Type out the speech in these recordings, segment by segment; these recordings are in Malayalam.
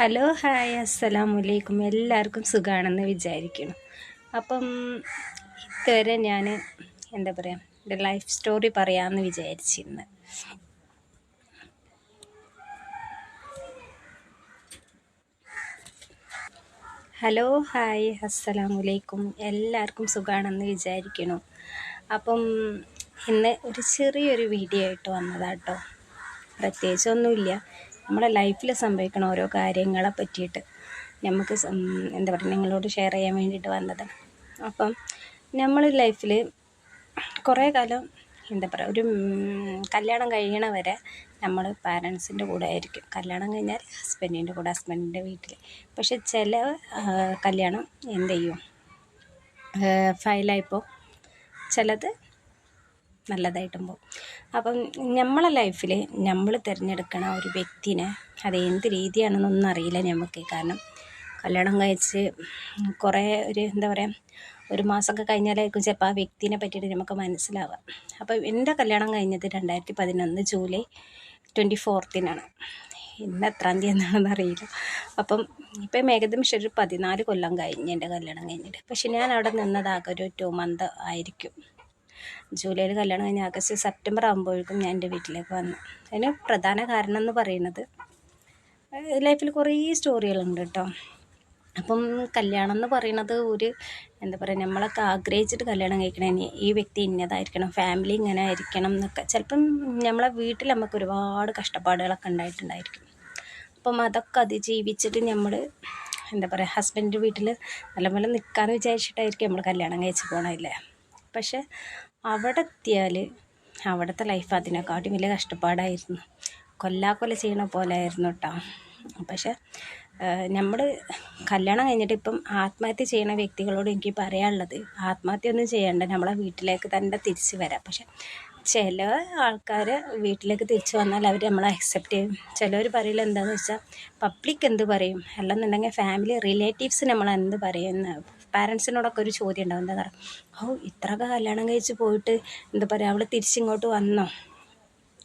ഹലോ ഹായ് അസ്സലാമു വലൈക്കും എല്ലാവർക്കും സുഖമാണെന്ന് വിചാരിക്കുന്നു. അപ്പം ഇതുവരെ ഞാൻ എന്താ പറയുക എന്റെ ലൈഫ് സ്റ്റോറി പറയാമെന്ന് വിചാരിച്ചിരുന്നു. ഹലോ ഹായ് അസ്സലാമു വലൈക്കും എല്ലാവർക്കും സുഖമാണെന്ന് വിചാരിക്കുന്നു. അപ്പം ഇന്ന് ഒരു ചെറിയൊരു വീഡിയോ ആയിട്ട് വന്നതാട്ടോ. പ്രത്യേകിച്ചൊന്നുമില്ല നമ്മുടെ ലൈഫിൽ സംഭവിക്കണ ഓരോ കാര്യങ്ങളെ പറ്റിയിട്ട് നമുക്ക് എന്താ പറയുക നിങ്ങളോട് ഷെയർ ചെയ്യാൻ വേണ്ടിയിട്ട് വന്നത്. അപ്പം നമ്മൾ ലൈഫിൽ കുറേ കാലം എന്താ പറയുക ഒരു കല്യാണം കഴിയണ വരെ നമ്മൾ പാരൻസിന്റെ കൂടെ ആയിരിക്കും. കല്യാണം കഴിഞ്ഞാൽ ഹസ്ബൻഡിന്റെ കൂടെ ഹസ്ബൻഡിന്റെ വീട്ടിൽ പക്ഷെ ചില കല്യാണം എന്ത് ചെയ്യും? ഫയലായിപ്പോൾ ചിലത് നല്ലതായിട്ടും പോകും. അപ്പം നമ്മളെ ലൈഫിൽ നമ്മൾ തിരഞ്ഞെടുക്കണ ഒരു വ്യക്തിനെ അത് എന്ത് രീതിയാണെന്നൊന്നും അറിയില്ല നമുക്ക് കാരണം കല്യാണം കഴിച്ച് കുറേ ഒരു എന്താ പറയുക ഒരു മാസമൊക്കെ കഴിഞ്ഞാലായിരിക്കും ചിലപ്പോൾ ആ വ്യക്തിനെ പറ്റിയിട്ട് നമുക്ക് മനസ്സിലാവുക. അപ്പോൾ എന്റെ കല്യാണം കഴിഞ്ഞത് രണ്ടായിരത്തി പതിനൊന്ന് ജൂലൈ ട്വന്റി ഫോർത്തിനാണ്. ഇന്ന് എത്രാം തീയതി എന്നാണെന്ന് അറിയില്ല. അപ്പം ഇപ്പം ഏകദേശം ഒരു പതിനാല് കൊല്ലം കഴിഞ്ഞ് എന്റെ കല്യാണം കഴിഞ്ഞിട്ട്. പക്ഷെ ഞാൻ അവിടെ നിന്നതാകെ ഒരു ടു മന്ത് ആയിരിക്കും. ജൂലൈയിൽ കല്യാണം കഴിഞ്ഞ് ആഗസ്റ്റ് സെപ്റ്റംബർ ആകുമ്പോഴേക്കും ഞാൻ എന്റെ വീട്ടിലേക്ക് വന്നു. അതിന് പ്രധാന കാരണം എന്ന് പറയുന്നത് ലൈഫിൽ കുറേ സ്റ്റോറികളുണ്ട് കേട്ടോ. അപ്പം കല്യാണം എന്ന് പറയുന്നത് ഒരു എന്താ പറയുക നമ്മളൊക്കെ ആഗ്രഹിച്ചിട്ട് കല്യാണം കഴിക്കണം ഈ വ്യക്തി ഇന്നതായിരിക്കണം ഫാമിലി ഇങ്ങനെ ആയിരിക്കണം എന്നൊക്കെ. ചിലപ്പം നമ്മളെ വീട്ടിൽ നമുക്ക് ഒരുപാട് കഷ്ടപ്പാടുകളൊക്കെ ഉണ്ടായിട്ടുണ്ടായിരിക്കും. അപ്പം അതൊക്കെ അതിജീവിച്ചിട്ട് നമ്മൾ എന്താ പറയുക ഹസ്ബൻഡ് വീട്ടിൽ നല്ലപോലെ നിൽക്കാമെന്ന് വിചാരിച്ചിട്ടായിരിക്കും നമ്മൾ കല്യാണം കഴിച്ച് പോകണമില്ലേ പക്ഷെ അവിടെ എത്തിയാൽ അവിടുത്തെ ലൈഫ് അതിനെക്കാട്ടും വലിയ കഷ്ടപ്പാടായിരുന്നു. കൊല്ലാക്കൊല ചെയ്യണ പോലെ ആയിരുന്നു കേട്ടോ പക്ഷെ നമ്മൾ കല്യാണം കഴിഞ്ഞിട്ട് ഇപ്പം ആത്മഹത്യ ചെയ്യുന്ന വ്യക്തികളോട് എനിക്ക് പറയാനുള്ളത് ആത്മഹത്യ ഒന്നും ചെയ്യണ്ട നമ്മളെ വീട്ടിലേക്ക് തന്നെ തിരിച്ച് വരാം. പക്ഷെ ചില ആൾക്കാർ വീട്ടിലേക്ക് തിരിച്ചു വന്നാൽ അവർ നമ്മളെ അക്സെപ്റ്റ് ചെയ്യും. ചിലർ പറയില്ല എന്താണെന്ന് വെച്ചാൽ പബ്ലിക് എന്ത് പറയും? അല്ലെന്നുണ്ടെങ്കിൽ ഫാമിലി റിലേറ്റീവ്സ് നമ്മൾ എന്ത് പറയുന്ന പാരൻസിനോടൊക്കെ ഒരു ചോദ്യം ഉണ്ടാവും. എന്താ പറയുക ഓ ഇത്രയൊക്കെ കല്യാണം കഴിച്ച് പോയിട്ട് എന്താ പറയുക അവൾ തിരിച്ചിങ്ങോട്ട് വന്നോ?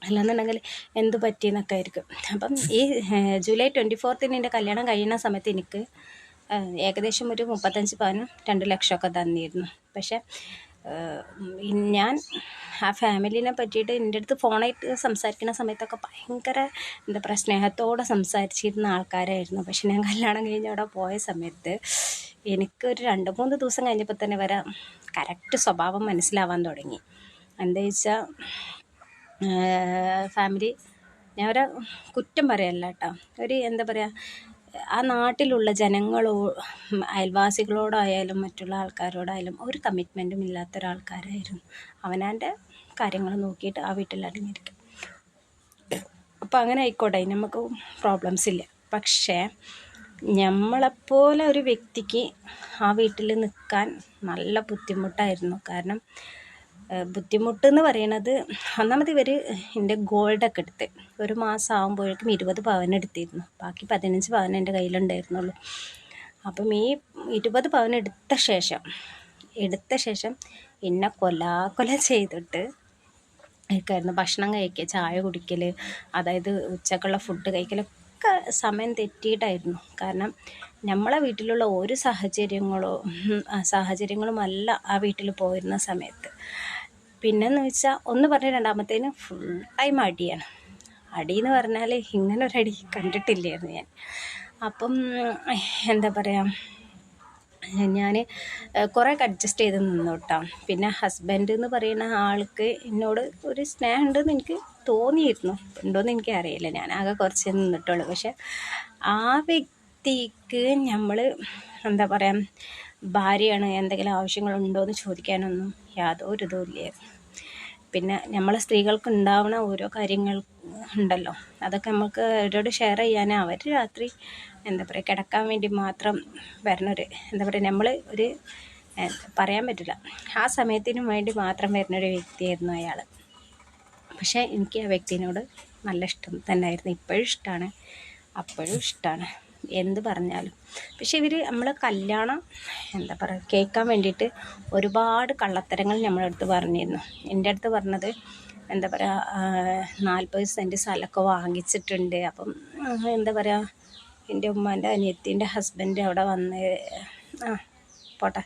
അല്ലാന്നുണ്ടെങ്കിൽ എന്ത് പറ്റിയെന്നൊക്കെ ആയിരിക്കും. അപ്പം ഈ ജൂലൈ ട്വന്റി ഫോർത്തിന് എന്റെ കല്യാണം കഴിയുന്ന സമയത്ത് എനിക്ക് ഏകദേശം ഒരു മുപ്പത്തഞ്ച് പവനും രണ്ട് ലക്ഷമൊക്കെ തന്നിരുന്നു. പക്ഷേ ഞാൻ ആ ഫാമിലിനെ പറ്റിയിട്ട് എന്റെ അടുത്ത് ഫോണായിട്ട് സംസാരിക്കുന്ന സമയത്തൊക്കെ ഭയങ്കര എന്താ പറയുക സ്നേഹത്തോടെ സംസാരിച്ചിരുന്ന ആൾക്കാരായിരുന്നു. പക്ഷെ ഞാൻ കല്യാണം കഴിഞ്ഞ് അവിടെ പോയ സമയത്ത് എനിക്കൊരു രണ്ട് മൂന്ന് ദിവസം കഴിഞ്ഞപ്പോൾ തന്നെ വരെ കറക്റ്റ് സ്വഭാവം മനസ്സിലാവാൻ തുടങ്ങി. എന്താ വെച്ചാൽ ഫാമിലി ഞാൻ ഒരു കുറ്റം പറയല്ല കേട്ടോ. ഒരു എന്താ പറയുക ആ നാട്ടിലുള്ള ജനങ്ങളോ അയൽവാസികളോടായാലും മറ്റുള്ള ആൾക്കാരോടായാലും ഒരു കമ്മിറ്റ്മെന്റും ഇല്ലാത്ത ഒരാൾക്കാരായിരുന്നു. അവനാന്റെ കാര്യങ്ങൾ നോക്കിയിട്ട് ആ വീട്ടിൽ അടങ്ങിയിരിക്കും. അപ്പോൾ അങ്ങനെ ആയിക്കോട്ടെ നമുക്ക് പ്രോബ്ലംസ് ഇല്ല. പക്ഷേ നമ്മളെപ്പോലെ ഒരു വ്യക്തിക്ക് ആ വീട്ടിൽ നിൽക്കാൻ നല്ല ബുദ്ധിമുട്ടായിരുന്നു. കാരണം ഏഹ് ബുദ്ധിമുട്ട് എന്ന് പറയണത് ഒന്നാമത് ഇവർ എന്റെ ഗോൾഡൊക്കെ എടുത്ത് ഒരു മാസം ആകുമ്പോഴേക്കും ഇരുപത് പവൻ എടുത്തിരുന്നു. ബാക്കി പതിനഞ്ച് പവൻ എന്റെ കയ്യിലുണ്ടായിരുന്നുള്ളൂ. അപ്പം ഈ ഇരുപത് പവൻ എടുത്ത ശേഷം എടുത്ത ശേഷം എന്നെ കൊലാക്കൊല ചെയ്തിട്ട് ഒക്കെയായിരുന്നു ഭക്ഷണം കഴിക്കുക ചായ കുടിക്കൽ അതായത് ഉച്ചക്കുള്ള ഫുഡ് കഴിക്കലൊക്കെ സമയം തെറ്റിയിട്ടായിരുന്നു. കാരണം നമ്മളെ വീട്ടിലുള്ള ഒരു സാഹചര്യങ്ങളോ സാഹചര്യങ്ങളുമല്ല ആ വീട്ടിൽ പോയിരുന്ന സമയത്ത്. പിന്നെന്ന് വെച്ചാൽ ഒന്ന് പറഞ്ഞ രണ്ടാമത്തേന് ഫുൾ ടൈം അടിയാണ്. അടിയെന്ന് പറഞ്ഞാൽ ഇങ്ങനെ ഒരു അടി കണ്ടിട്ടില്ലായിരുന്നു ഞാൻ. അപ്പം എന്താ പറയുക ഞാൻ കുറേയൊക്കെ അഡ്ജസ്റ്റ് ചെയ്ത് നിന്നു കേട്ടോ പിന്നെ ഹസ്ബൻഡ് എന്ന് പറയുന്ന ആൾക്ക് എന്നോട് ഒരു സ്നേഹം ഉണ്ടെന്ന് എനിക്ക് തോന്നിയിരുന്നു. ഉണ്ടോയെന്ന് എനിക്കറിയില്ല. ഞാൻ ആകെ കുറച്ച് നിന്നിട്ടുള്ളൂ. പക്ഷെ ആ വ്യക്തിക്ക് നമ്മൾ എന്താ പറയുക ഭാര്യയാണ് എന്തെങ്കിലും ആവശ്യങ്ങളുണ്ടോ എന്ന് ചോദിക്കാനൊന്നും യാതൊരു ഇതും ഇല്ലായിരുന്നു. പിന്നെ നമ്മളെ സ്ത്രീകൾക്ക് ഉണ്ടാവുന്ന ഓരോ കാര്യങ്ങൾ ഉണ്ടല്ലോ. അതൊക്കെ നമുക്ക് അവരോട് ഷെയർ ചെയ്യാൻ അവർ രാത്രി എന്താ പറയുക കിടക്കാൻ വേണ്ടി മാത്രം വരണൊരു എന്താ പറയുക നമ്മൾ ഒരു പറയാൻ പറ്റില്ല. ആ സമയത്തിനും വേണ്ടി മാത്രം വരുന്നൊരു വ്യക്തിയായിരുന്നു അയാൾ പക്ഷേ എനിക്ക് ആ വ്യക്തിനോട് നല്ല ഇഷ്ടം തന്നെയായിരുന്നു ഇപ്പോഴും ഇഷ്ടമാണ് അപ്പോഴും ഇഷ്ടമാണ് എന്ത് പറഞ്ഞാലും. പക്ഷേ ഇവർ നമ്മൾ കല്യാണം എന്താ പറയുക കേൾക്കാൻ വേണ്ടിയിട്ട് ഒരുപാട് കള്ളത്തരങ്ങൾ നമ്മളെ അടുത്ത് പറഞ്ഞിരുന്നു. എന്റെ അടുത്ത് പറഞ്ഞത് എന്താ പറയുക നാൽപ്പത് സെന്റ് സ്ഥലമൊക്കെ വാങ്ങിച്ചിട്ടുണ്ട്. അപ്പം എന്താ പറയുക എന്റെ ഉമ്മാന്റെ അനിയത്തിന്റെ ഹസ്ബൻഡ് അവിടെ വന്ന് ആ പോട്ടെ.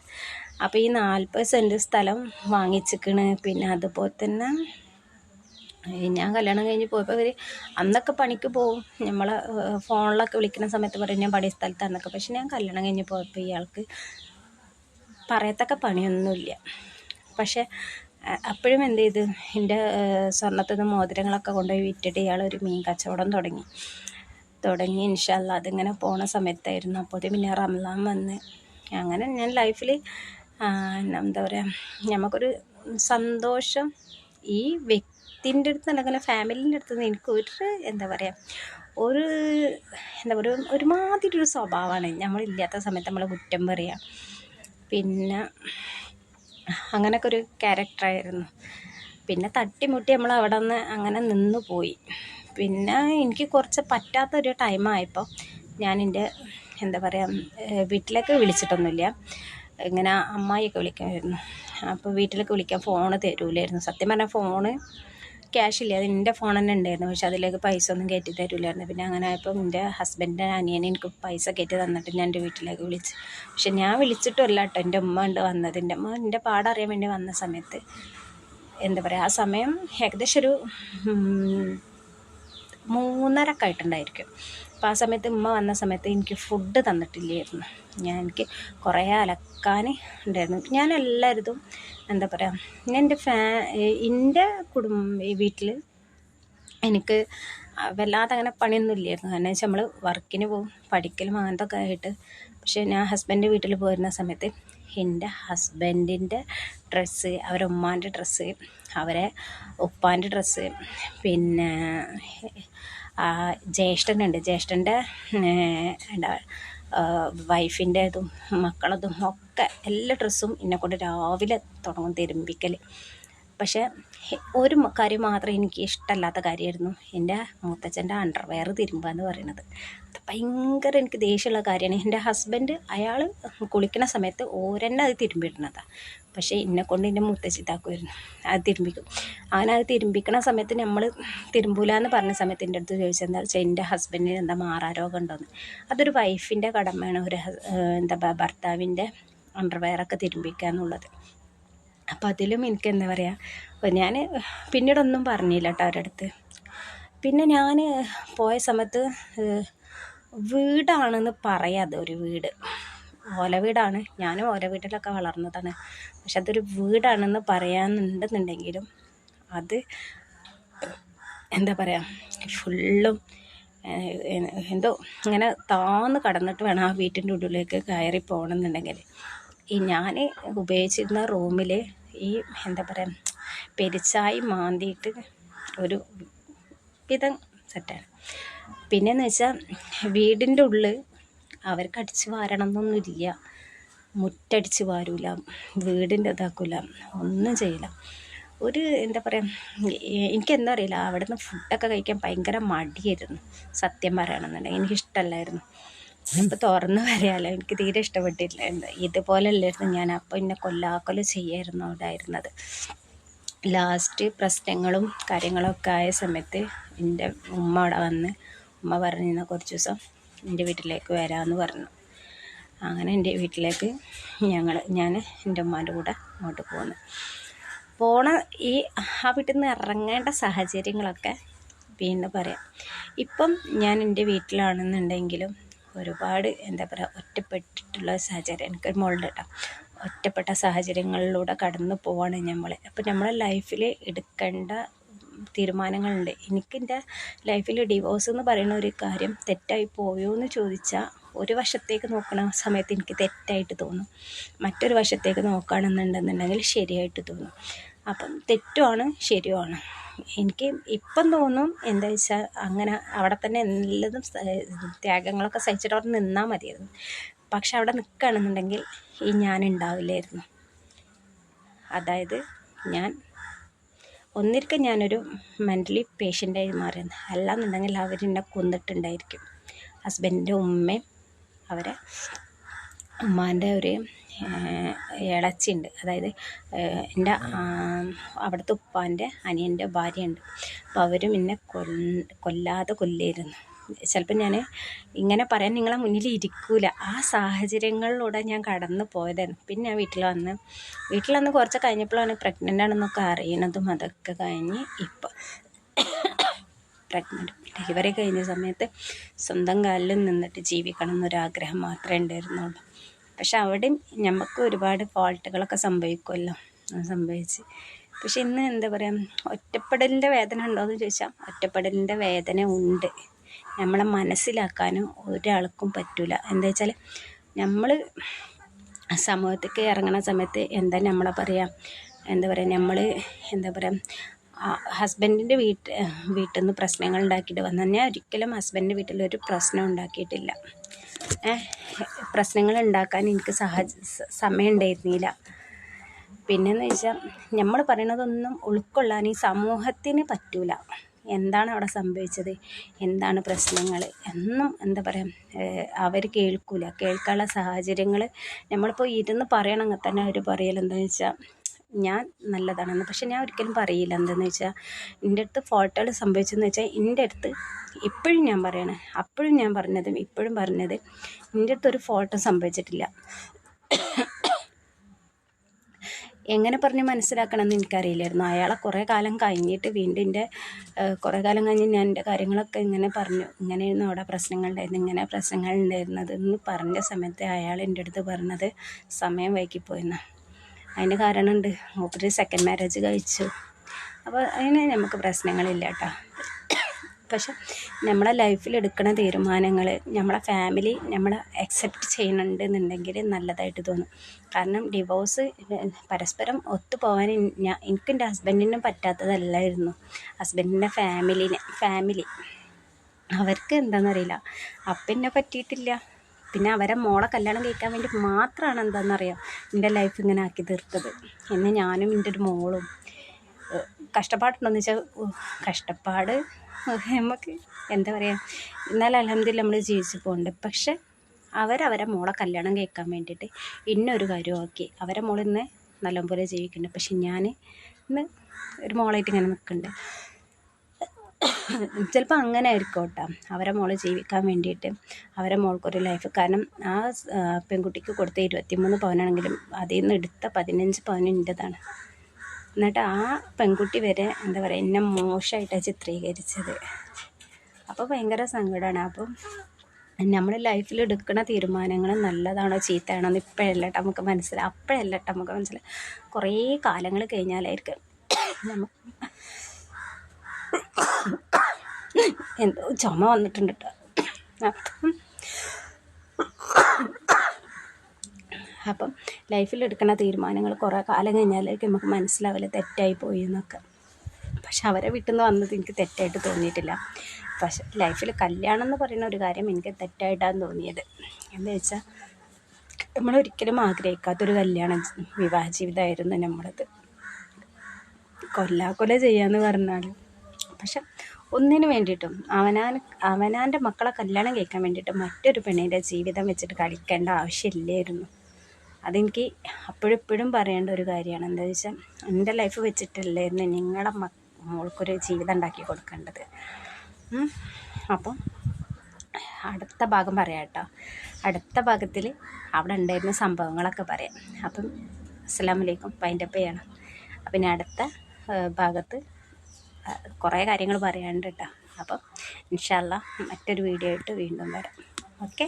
അപ്പോൾ ഈ നാൽപ്പത് സെന്റ് സ്ഥലം വാങ്ങിച്ചിക്കണ് പിന്നെ അതുപോലെ തന്നെ ഞാൻ കല്യാണം കഴിഞ്ഞ് പോയപ്പോൾ ഇവർ അന്നൊക്കെ പണിക്ക് പോകും നമ്മളെ ഫോണിലൊക്കെ വിളിക്കുന്ന സമയത്ത് പറയും ഞാൻ പണിയ സ്ഥലത്താണെന്നൊക്കെ പക്ഷെ ഞാൻ കല്യാണം കഴിഞ്ഞ് പോയപ്പോൾ ഇയാൾക്ക് പറയത്തക്ക പണിയൊന്നുമില്ല. പക്ഷേ അപ്പോഴും എന്ത് ചെയ്തു എന്റെ സ്വർണത്തിൽ നിന്ന് മോതിരങ്ങളൊക്കെ കൊണ്ടുപോയി വിറ്റിട്ട് ഇയാൾ ഒരു മീൻ കച്ചവടം തുടങ്ങി. തുടങ്ങി ഇൻഷല്ല അതിങ്ങനെ പോണ സമയത്തായിരുന്നു. അപ്പോൾ പിന്നെ റംലാൻ വന്ന്. അങ്ങനെ ഞാൻ ലൈഫിൽ എന്താ പറയുക നമുക്കൊരു സന്തോഷം ഈ വ്യക്തിന്റെ അടുത്ത് അല്ലെങ്കിൽ ഫാമിലിന്റെ അടുത്ത് നിന്ന് എനിക്കൊരു എന്താ പറയുക ഒരു എന്താ പറയുക ഒരുമാതിരി ഒരു സ്വഭാവമാണ്. നമ്മളില്ലാത്ത സമയത്ത് നമ്മൾ കുറ്റം പറയുക പിന്നെ അങ്ങനെയൊക്കെ ഒരു ക്യാരക്ടറായിരുന്നു പിന്നെ തട്ടിമുട്ടി നമ്മൾ അവിടെ നിന്ന് അങ്ങനെ നിന്ന് പോയി. പിന്നെ എനിക്ക് കുറച്ച് പറ്റാത്തൊരു ടൈമായപ്പോൾ ഞാൻ എന്റെ എന്താ പറയുക വീട്ടിലേക്ക് വിളിച്ചിട്ടൊന്നുമില്ല. ഇങ്ങനെ അമ്മായിയൊക്കെ വിളിക്കുമായിരുന്നു. അപ്പോൾ വീട്ടിലേക്ക് വിളിക്കാൻ ഫോണ് തരൂലായിരുന്നു. സത്യം പറഞ്ഞാൽ ഫോണ് ക്യാഷ് ഇല്ല. അത് എന്റെ ഫോൺ തന്നെ ഉണ്ടായിരുന്നു പക്ഷെ അതിലേക്ക് പൈസ ഒന്നും കയറ്റി തരില്ലായിരുന്നു പിന്നെ അങ്ങനെ ആയപ്പോൾ എന്റെ ഹസ്ബൻഡിന്റെ അനിയനെ എനിക്ക് പൈസ കയറ്റി തന്നിട്ട് ഞാൻ എന്റെ വീട്ടിലേക്ക് വിളിച്ച്. പക്ഷെ ഞാൻ വിളിച്ചിട്ടുമല്ല കേട്ടോ എന്റെ ഉമ്മ ഉണ്ട് വന്നത്. എന്റെ ഉമ്മ എന്റെ പാടറിയാൻ വേണ്ടി വന്ന സമയത്ത്. എന്താ പറയുക ആ സമയം ഏകദേശം ഒരു മൂന്നരക്കെ ആയിട്ടുണ്ടായിരിക്കും അപ്പോൾ ആ സമയത്ത് ഉമ്മ വന്ന സമയത്ത് എനിക്ക് ഫുഡ് തന്നിട്ടില്ലായിരുന്നു. ഞാൻ എനിക്ക് കുറേ അലക്കാൻ ഉണ്ടായിരുന്നു. ഞാൻ എല്ലാവരും എന്താ പറയുക എന്റെ ഫാ എന്റെ കുടുംബ വീട്ടിൽ എനിക്ക് വല്ലാതെ അങ്ങനെ പണിയൊന്നും ഇല്ലായിരുന്നു. കാരണം വെച്ചാൽ നമ്മൾ വർക്കിന് പോകും പഠിക്കലും അങ്ങനത്തെ ഒക്കെ ആയിട്ട്. പക്ഷേ ഞാൻ ഹസ്ബൻഡ് വീട്ടിൽ പോയിരുന്ന സമയത്ത് എന്റെ ഹസ്ബൻഡിന്റെ ഡ്രസ്സ് അവരെ ഉമ്മാന്റെ ഡ്രസ്സ് അവരെ ഉപ്പാന്റെ ഡ്രസ്സ് പിന്നെ ജ്യേഷ്ഠനുണ്ട്. ജ്യേഷ്ഠന്റെ എന്താ വൈഫിന്റെ ഇതും മക്കളതും ഒക്കെ എല്ലാ ഡ്രസ്സും എന്നെക്കൊണ്ട് രാവിലെ തുടങ്ങും തിരുമ്പിക്കൽ പക്ഷേ ഒരു കാര്യം മാത്രം എനിക്ക് ഇഷ്ടമല്ലാത്ത കാര്യമായിരുന്നു. എന്റെ മുത്തച്ഛന്റെ അണ്ടർവെയർ തിരുമ്പുക എന്ന് പറയുന്നത്. അത് ഭയങ്കര എനിക്ക് ദേഷ്യമുള്ള കാര്യമാണ്. എന്റെ ഹസ്ബൻഡ് അയാൾ കുളിക്കുന്ന സമയത്ത് ഓരെന്നെ അത് തിരുമ്പിടുന്നതാണ് പക്ഷേ എന്നെ കൊണ്ട് എന്റെ മുത്തശ്ശി ഇതാക്കുമായിരുന്നു. അത് തിരുമ്പിക്കും. അങ്ങനെ അത് തിരുമ്പിക്കണ സമയത്ത് നമ്മൾ തിരുമ്പൂല എന്ന് പറഞ്ഞ സമയത്ത് എന്റെ അടുത്ത് ചോദിച്ചത് എന്താ വെച്ചാൽ എന്റെ ഹസ്ബൻഡിന് എന്താ മാറാരോഗം ഉണ്ടോയെന്ന് അതൊരു വൈഫിന്റെ കടമയാണ് ഒരു എന്താ ഭർത്താവിന്റെ അണ്ടർവെയറൊക്കെ തിരുമ്പിക്കുക എന്നുള്ളത്. അപ്പം അതിലും എനിക്ക് എന്താ പറയുക ഞാൻ പിന്നീടൊന്നും പറഞ്ഞില്ല കേട്ടോ അവരുടെ അടുത്ത്. പിന്നെ ഞാൻ പോയ സമയത്ത് വീടാണെന്ന് പറയാതെ ഒരു വീട്. ഓല വീടാണ്. ഞാനും ഓല വീട്ടിലൊക്കെ വളർന്നതാണ്. പക്ഷെ അതൊരു വീടാണെന്ന് പറയാനുണ്ടെന്നുണ്ടെങ്കിലും അത് എന്താ പറയുക ഫുള്ളും എന്തോ ഇങ്ങനെ താന്ന് കടന്നിട്ട് വേണം ആ വീട്ടിന്റെ ഉള്ളിലേക്ക് കയറി പോകണമെന്നുണ്ടെങ്കിൽ. ഈ ഞാൻ ഉപയോഗിച്ചിരുന്ന റൂമിൽ ഈ എന്താ പറയുക പെരിച്ചായി മാന്തിയിട്ട് ഒരു വിധം സെറ്റാണ് പിന്നെയെന്ന് വെച്ചാൽ വീടിന്റെ ഉള്ളിൽ അവർക്ക് അടിച്ച് വാരണം എന്നൊന്നുമില്ല മുറ്റടിച്ച് വാരൂല വീടിന്റെ ഇതാക്കൂല ഒന്നും ചെയ്യില്ല. ഒരു എന്താ പറയുക എനിക്കെന്താ അറിയില്ല അവിടെ നിന്ന് ഫുഡൊക്കെ കഴിക്കാൻ ഭയങ്കര മടിയായിരുന്നു. സത്യം പറയണമെന്നുണ്ടെങ്കിൽ എനിക്കിഷ്ടമല്ലായിരുന്നു ഇപ്പം തുറന്ന് പറയാലോ എനിക്ക് തീരെ ഇഷ്ടപ്പെട്ടില്ല ഇതുപോലെ ഇതുപോലല്ലായിരുന്നു ഞാൻ. അപ്പോൾ എന്നെ കൊല്ലാക്കൊല ചെയ്യായിരുന്നു ഉണ്ടായിരുന്നത് ലാസ്റ്റ് പ്രശ്നങ്ങളും കാര്യങ്ങളൊക്കെ ആയ സമയത്ത് എന്റെ ഉമ്മ അവിടെ വന്ന് ഉമ്മ പറഞ്ഞിരുന്ന കുറച്ച് ദിവസം എന്റെ വീട്ടിലേക്ക് വരാമെന്ന് പറഞ്ഞു. അങ്ങനെ എന്റെ വീട്ടിലേക്ക് ഞങ്ങൾ ഞാൻ എന്റെ ഉമ്മാന്റെ കൂടെ അങ്ങോട്ട് പോന്നു. പോണ ഈ ആ വീട്ടിൽ നിന്ന് ഇറങ്ങേണ്ട സാഹചര്യങ്ങളൊക്കെ വീണ്ടും പറയാം. ഇപ്പം ഞാൻ എന്റെ വീട്ടിലാണെന്നുണ്ടെങ്കിലും ഒരുപാട് എന്താ പറയുക ഒറ്റപ്പെട്ടിട്ടുള്ള സാഹചര്യം. എനിക്കൊരു മോളുണ്ട് കേട്ടോ. ഒറ്റപ്പെട്ട സാഹചര്യങ്ങളിലൂടെ കടന്നു പോവാണ് നമ്മൾ അപ്പം നമ്മളെ ലൈഫിൽ എടുക്കേണ്ട തീരുമാനങ്ങളുണ്ട്. എനിക്കെന്റെ ലൈഫിൽ ഡിവോഴ്സ് എന്ന് പറയുന്ന ഒരു കാര്യം തെറ്റായി പോയോ എന്ന് ചോദിച്ചാൽ ഒരു വശത്തേക്ക് നോക്കണ സമയത്ത് എനിക്ക് തെറ്റായിട്ട് തോന്നും. മറ്റൊരു വശത്തേക്ക് നോക്കുകയാണെന്നുണ്ടെന്നുണ്ടെങ്കിൽ ശരിയായിട്ട് തോന്നും. അപ്പം തെറ്റുമാണ് ശരിയുമാണ്. എനിക്ക് ഇപ്പം തോന്നും എന്താ വെച്ചാൽ അങ്ങനെ അവിടെ തന്നെ എല്ലതും ത്യാഗങ്ങളൊക്കെ സഹിച്ചിട്ട് അവിടെ നിന്നാൽ മതിയായിരുന്നു. പക്ഷെ അവിടെ നിൽക്കുകയാണെന്നുണ്ടെങ്കിൽ ഈ ഞാൻ ഉണ്ടാവില്ലായിരുന്നു. അതായത് ഞാൻ ഒന്നിരിക്കൽ ഞാനൊരു മെന്റലി പേഷ്യന്റായി മാറിയത് അല്ലാന്നുണ്ടെങ്കിൽ അവരെന്നെ കൊന്നിട്ടുണ്ടായിരിക്കും. ഹസ്ബൻഡിന്റെ ഉമ്മയും അവരെ ഉമ്മാന്റെ ഒരു ഇളച്ചിയുണ്ട് അതായത് എന്റെ അവിടുത്തെ ഉപ്പാന്റെ അനിയന്റെ ഭാര്യയുണ്ട്. അപ്പോൾ അവരും എന്നെ കൊല്ലാതെ കൊല്ലായിരുന്നു ചിലപ്പോൾ ഞാൻ ഇങ്ങനെ പറയാൻ നിങ്ങളെ മുന്നിൽ ഇരിക്കൂല. ആ സാഹചര്യങ്ങളിലൂടെ ഞാൻ കടന്നു പോയതാണ്. പിന്നെ ഞാൻ വീട്ടിൽ വന്ന് വീട്ടിൽ വന്ന് കുറച്ച് കഴിഞ്ഞപ്പോഴാണ് പ്രഗ്നന്റ് ആണെന്നൊക്കെ അറിയണതും അതൊക്കെ കഴിഞ്ഞ് ഇപ്പം പ്രഗ്നന്റ് ഡെലിവറി കഴിഞ്ഞ സമയത്ത് സ്വന്തം കാലിൽ നിന്നിട്ട് ജീവിക്കണം എന്നൊരാഗ്രഹം മാത്രമേ ഉണ്ടായിരുന്നുള്ളൂ. പക്ഷെ അവിടെ നമുക്ക് ഒരുപാട് ഫോൾട്ടുകളൊക്കെ സംഭവിക്കുമല്ലോ സംഭവിച്ച്. പക്ഷെ ഇന്ന് എന്താ പറയുക ഒറ്റപ്പെടലിന്റെ വേദന ഉണ്ടോയെന്ന് ചോദിച്ചാൽ ഒറ്റപ്പെടലിന്റെ വേദന ഉണ്ട്. നമ്മളെ മനസ്സിലാക്കാനും ഒരാൾക്കും പറ്റില്ല എന്താ വെച്ചാൽ നമ്മൾ സമൂഹത്തേക്ക് ഇറങ്ങണ സമയത്ത് എന്താ നമ്മളെ പറയുക എന്താ പറയുക നമ്മൾ എന്താ പറയുക ഹസ്ബൻഡിന്റെ വീട്ട് വീട്ടിൽ നിന്ന് പ്രശ്നങ്ങൾ ഉണ്ടാക്കിയിട്ട് വന്നു ഞാൻ ഒരിക്കലും ഹസ്ബൻഡിന്റെ വീട്ടിൽ ഒരു പ്രശ്നം ഉണ്ടാക്കിയിട്ടില്ല. പ്രശ്നങ്ങൾ ഉണ്ടാക്കാൻ എനിക്ക് സഹജ സമയം ഉണ്ടായിരുന്നില്ല പിന്നെയെന്ന് വെച്ചാൽ നമ്മൾ പറയണതൊന്നും ഉൾക്കൊള്ളാൻ ഈ സമൂഹത്തിന് പറ്റൂല. എന്താണ് അവിടെ സംഭവിച്ചത്? എന്താണ് പ്രശ്നങ്ങൾ എന്നും എന്താ പറയുക അവർ കേൾക്കില്ല കേൾക്കാനുള്ള സാഹചര്യങ്ങൾ നമ്മളിപ്പോൾ ഇരുന്ന് പറയണമെങ്കിൽ തന്നെ അവർ പറയലെന്താണെന്ന് വെച്ചാൽ ഞാൻ നല്ലതാണെന്ന്. പക്ഷെ ഞാൻ ഒരിക്കലും പറയില്ല. എന്താണെന്ന് വെച്ചാൽ എന്റെ അടുത്ത് ഫോട്ടോകൾ സംഭവിച്ചതെന്ന് വെച്ചാൽ എന്റെ അടുത്ത് ഇപ്പോഴും ഞാൻ പറയണേ. അപ്പോഴും ഞാൻ പറഞ്ഞതും ഇപ്പോഴും പറഞ്ഞത് എന്റെ അടുത്ത് ഒരു ഫോട്ടോ സംഭവിച്ചിട്ടില്ല. എങ്ങനെ പറഞ്ഞ് മനസ്സിലാക്കണമെന്ന് എനിക്കറിയില്ലായിരുന്നു. അയാളെ കുറേ കാലം കഴിഞ്ഞിട്ട് വീണ്ടും എന്റെ കുറേ കാലം കഴിഞ്ഞ് ഞാൻ എന്റെ കാര്യങ്ങളൊക്കെ ഇങ്ങനെ പറഞ്ഞു. ഇങ്ങനെയായിരുന്നു അവിടെ പ്രശ്നങ്ങൾ ഉണ്ടായിരുന്നു ഇങ്ങനെ പ്രശ്നങ്ങൾ ഉണ്ടായിരുന്നത് എന്ന് പറഞ്ഞ സമയത്ത് അയാൾ എന്റെ അടുത്ത് പറഞ്ഞത് സമയം വൈകിപ്പോയെന്ന്. അതിന് കാരണമുണ്ട്. മൂപ്പര് സെക്കൻഡ് മാരേജ് കഴിച്ചു. അപ്പോൾ അതിന് നമുക്ക് പ്രശ്നങ്ങളില്ല കേട്ടോ. പക്ഷെ നമ്മളെ ലൈഫിൽ എടുക്കുന്ന തീരുമാനങ്ങൾ നമ്മളെ ഫാമിലി നമ്മളെ അക്സെപ്റ്റ് ചെയ്യുന്നുണ്ട് എന്നുണ്ടെങ്കിൽ നല്ലതായിട്ട് തോന്നും. കാരണം ഡിവോഴ്സ് പരസ്പരം ഒത്തുപോകാൻ ഞാൻ എനിക്കും എന്റെ ഹസ്ബൻഡിനും പറ്റാത്തതല്ലായിരുന്നു. ഹസ്ബൻഡിന്റെ ഫാമിലിനെ ഫാമിലി അവർക്ക് എന്താണെന്നറിയില്ല. അപ്പം എന്നെ പറ്റിയിട്ടില്ല. പിന്നെ അവരെ മോളെ കല്യാണം കഴിക്കാൻ വേണ്ടി മാത്രമാണ് എന്താണെന്നറിയാം എന്റെ ലൈഫ് ഇങ്ങനെ ആക്കി തീർത്തത്. എന്നെ ഞാനും എന്റെ ഒരു മോളും. കഷ്ടപ്പാടുണ്ടോയെന്ന് വെച്ചാൽ കഷ്ടപ്പാട്. നമുക്ക് എന്താ പറയുക എന്നാൽ അലഹമ്മദില്ല നമ്മൾ ജീവിച്ചു പോകുന്നുണ്ട് പക്ഷെ അവരവരെ മോളെ കല്യാണം കേൾക്കാൻ വേണ്ടിയിട്ട് ഇന്നൊരു കാര്യമാക്കി. അവരെ മോളിന്ന് നല്ലപോലെ ജീവിക്കുന്നുണ്ട്. പക്ഷെ ഞാൻ ഇന്ന് ഒരു മോളായിട്ട് ഇങ്ങനെ നിൽക്കുന്നുണ്ട്. ചിലപ്പോൾ അങ്ങനെ ആയിരിക്കും കേട്ടോ അവരെ മോൾ ജീവിക്കാൻ വേണ്ടിയിട്ട് അവരെ മോൾക്കൊരു ലൈഫ് കാരണം ആ പെൺകുട്ടിക്ക് കൊടുത്ത ഇരുപത്തിമൂന്ന് പവനാണെങ്കിലും അതിൽ നിന്ന് എടുത്ത പതിനഞ്ച് എന്റെതാണ് എന്നിട്ട് ആ പെൺകുട്ടി വരെ എന്താ പറയുക എന്നെ മോശമായിട്ടാണ് ചിത്രീകരിച്ചത്. അപ്പോൾ ഭയങ്കര സങ്കടമാണ് അപ്പം നമ്മൾ ലൈഫിൽ എടുക്കുന്ന തീരുമാനങ്ങൾ നല്ലതാണോ ചീത്തയാണോ എന്ന് ഇപ്പോഴല്ല നമുക്ക് മനസ്സിലായി അപ്പോഴല്ല നമുക്ക് മനസ്സിലായി കുറേ കാലങ്ങൾ കഴിഞ്ഞാലായിരിക്കും. നമുക്ക് എന്തോ ചുമ വന്നിട്ടുണ്ട് അപ്പം ലൈഫിൽ എടുക്കുന്ന തീരുമാനങ്ങൾ കുറേ കാലം കഴിഞ്ഞാലേക്ക് നമുക്ക് മനസ്സിലാവില്ല തെറ്റായി പോയി എന്നൊക്കെ. പക്ഷെ അവരെ വീട്ടിൽ നിന്ന് വന്നത് എനിക്ക് തെറ്റായിട്ട് തോന്നിയിട്ടില്ല. പക്ഷെ ലൈഫിൽ കല്യാണം എന്ന് പറയുന്ന ഒരു കാര്യം എനിക്ക് തെറ്റായിട്ടാണ് തോന്നിയത്. എന്താ വെച്ചാൽ നമ്മൾ നമ്മളൊരിക്കലും ആഗ്രഹിക്കാത്തൊരു കല്യാണ വിവാഹ ജീവിതമായിരുന്നു നമ്മളത്. കൊല്ലാക്കൊല ചെയ്യാന്ന് പറഞ്ഞാൽ പക്ഷെ ഒന്നിനു വേണ്ടിയിട്ടും അവനാൻ അവനാന്റെ മക്കളെ കല്യാണം കഴിക്കാൻ വേണ്ടിയിട്ട് മറ്റൊരു പെണ്ണിന്റെ ജീവിതം വെച്ചിട്ട് കളിക്കേണ്ട ആവശ്യമില്ലായിരുന്നു. അതെനിക്ക് അപ്പോഴെപ്പോഴും പറയേണ്ട ഒരു കാര്യമാണ്. എന്താണെന്ന് വെച്ചാൽ എന്റെ ലൈഫ് വെച്ചിട്ടല്ലായിരുന്നു നിങ്ങളുടെ മോൾക്കൊരു ജീവിതം ഉണ്ടാക്കി കൊടുക്കേണ്ടത്. അപ്പം അടുത്ത ഭാഗം പറയാം കേട്ടോ. അടുത്ത ഭാഗത്തിൽ അവിടെ ഉണ്ടായിരുന്ന സംഭവങ്ങളൊക്കെ പറയാം. അപ്പം അസ്സാം വലൈക്കും പൈന്റപ്പ് ചെയ്യണം. അപ്പം ഇനി അടുത്ത ഭാഗത്ത് കുറേ കാര്യങ്ങൾ പറയാനുണ്ട് കേട്ടോ. അപ്പം ഇൻഷല്ല മറ്റൊരു വീഡിയോ ആയിട്ട് വീണ്ടും വരാം. ഓക്കെ?